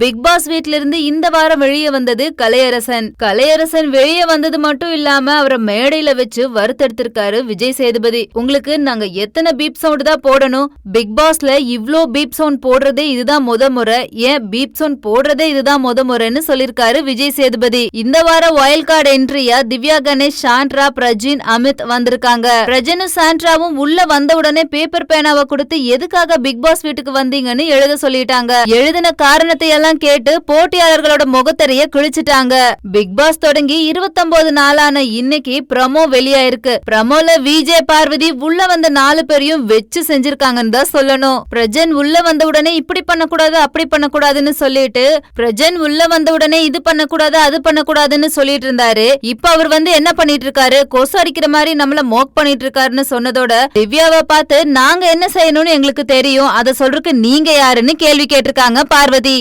Big pass வீட்டிலிருந்து இருந்து இந்த வாரம் வெளியே வந்தது கலையரசன். கலையரசன் வெளியே வந்தது மட்டும் இல்லாம அவரை மேடையில வச்சு வறுத்தெடுத்திருக்காரு விஜய் சேதுபதி. உங்களுக்கு நாங்க எத்தனை பீப் சவுண்ட் தான் போடணும்? பிக் பாஸ்ல இவ்ளோ பீப் சவுண்ட் போடுறதே இதுதான் முத முறை. ஏன் பீப் சவுண்ட் போடுறதே இதுதான் முத முறைன்னு சொல்லிருக்காரு விஜய் சேதுபதி. இந்த வாரம் வயல் கார்டு என்ட்ரியா திவ்யா கணேஷ் சாண்ட்ரா பிரஜின் அமித் வந்திருக்காங்க. பிரஜனும் சாண்ட்ராவும் உள்ள வந்த உடனே பேப்பர் பேனாவை கொடுத்து எதுக்காக பிக் பாஸ் வீட்டுக்கு வந்தீங்கன்னு எழுத சொல்லிட்டாங்க. எழுதின காரணத்தை எல்லாம் கேட்டு போட்டியாளர்களோட முகத்தறிய கிழிச்சிட்டாங்க. பிக் பாஸ் தொடங்கி 29 நாளான இன்னைக்கு ப்ரமோ வெளியாயிருக்கு. ப்ரமோல விஜே பார்வதி உள்ள வந்த நாலு பேரையும் வச்சு செஞ்சிருக்காங்கன்னு தான் சொல்லணும். பிரஜன் உள்ள வந்த உடனே இப்படி பண்ணக்கூடாது அப்படி பண்ணக்கூடாதுன்னு சொல்லிட்டு பிரஜன் உள்ள வந்த உடனே இது பண்ணக்கூடாது அது பண்ணக்கூடாதுன்னு சொல்லிட்டு இருந்தாரு. இப்ப அவர் வந்து என்ன பண்ணிட்டு இருக்காரு? கொசு அடிக்கிற மாதிரி நம்மள மோக் பண்ணிட்டு இருக்காருன்னு சொன்னதோட திவ்யாவை பார்த்து நாங்க என்ன செய்யணும்னு எங்களுக்கு தெரியும். அதை சொல்றதுக்கு நீங்க யாருன்னு கேள்வி கேட்டிருக்காங்க பார்வதி.